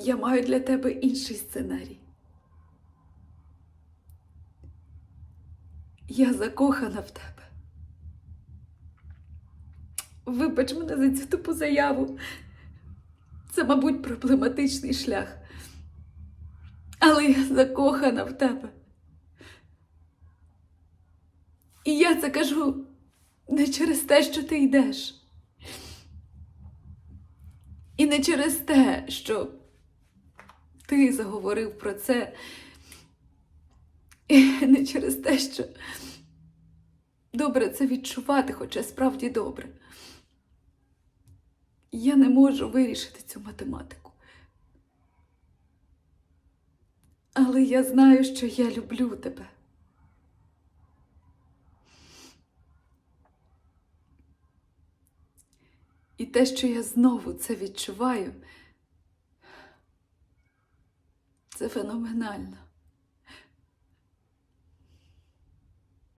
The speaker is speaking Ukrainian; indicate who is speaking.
Speaker 1: я маю для тебе інший сценарій. Я закохана в тебе. Вибач мене за цю тупу заяву. Це, мабуть, проблематичний шлях. Але я закохана в тебе. І я це кажу не через те, що ти йдеш. І не через те, що ти заговорив про це. І не через те, що добре це відчувати, хоча справді добре. Я не можу вирішити цю математику. Але я знаю, що я люблю тебе. І те, що я знову це відчуваю, це феноменально.